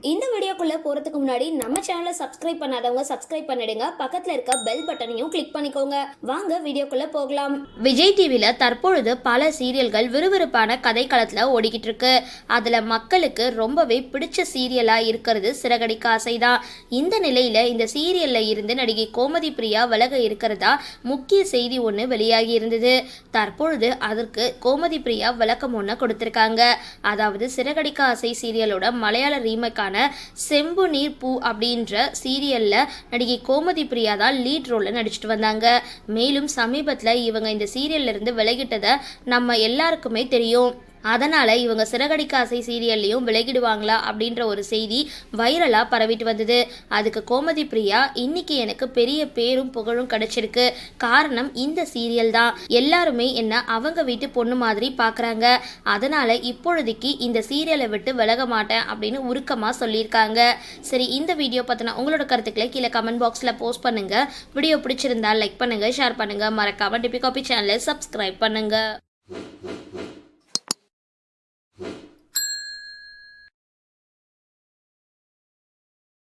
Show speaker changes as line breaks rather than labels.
இந்த வீடியோக்குள்ளே போறதுக்கு முன்னாடி நம்ம சேனலை சப்ஸ்கிரைப் பண்ணாதவங்க சப்ஸ்கிரைப் பண்ணிடுங்க. பக்கத்தில் இருக்க பெல் பட்டனையும் கிளிக் பண்ணிக்கோங்க. வாங்க வீடியோக்குள்ளே போகலாம்.
விஜய் டிவியில் தற்பொழுது பல சீரியல்கள் விறுவிறுப்பான கதைக்களத்தில் ஓடிக்கிட்டு இருக்கு. அதில் மக்களுக்கு ரொம்பவே பிடிச்ச சீரியலாக இருக்கிறது சிறகடிக்க ஆசைதான். இந்த நிலையில் இந்த சீரியலில் இருந்து நடிகை கோமதி பிரியா விலக இருக்கிறதா முக்கிய செய்தி ஒன்று வெளியாகி இருந்தது. தற்பொழுது அதற்கு கோமதி பிரியா விளக்கம் ஒன்று கொடுத்துருக்காங்க. அதாவது சிறகடிக்க ஆசை சீரியலோட மலையாள ரீமேக்கான செம்பு நீர் பூ அப்படின்ற சீரியலில் நடிகை கோமதி பிரியா தான் லீட் ரோலில் நடிச்சிட்டு வந்தாங்க. மேலும் சமீபத்தில் இவங்க இந்த சீரியல்ல இருந்து விலகிட்டதை நம்ம எல்லாருக்குமே தெரியும். அதனால இவங்க சிறகடிக்க ஆசை சீரியல்லையும் விலகிடுவாங்களா அப்படின்ற ஒரு செய்தி வைரலா பரவிட்டு வந்தது. அதுக்கு கோமதி பிரியா இன்னைக்கு எனக்கு பெரிய பேரும் புகழும் கிடைச்சிருக்கு. காரணம் இந்த சீரியல் தான். எல்லாருமே என்ன அவங்க வீட்டு பொண்ணு மாதிரி பார்க்குறாங்க அதனால இப்பொழுதைக்கு இந்த சீரியலை விட்டு விலக மாட்டேன் அப்படின்னு உருக்கமா சொல்லியிருக்காங்க. சரி இந்த வீடியோ பத்தின உங்களோட கருத்துக்களை கீழே கமெண்ட் பாக்ஸ்ல போஸ்ட் பண்ணுங்க. வீடியோ பிடிச்சிருந்தா லைக் பண்ணுங்க ஷேர் பண்ணுங்க. மறக்காம டிபி காபி சேனலை சப்ஸ்கிரைப் பண்ணுங்க.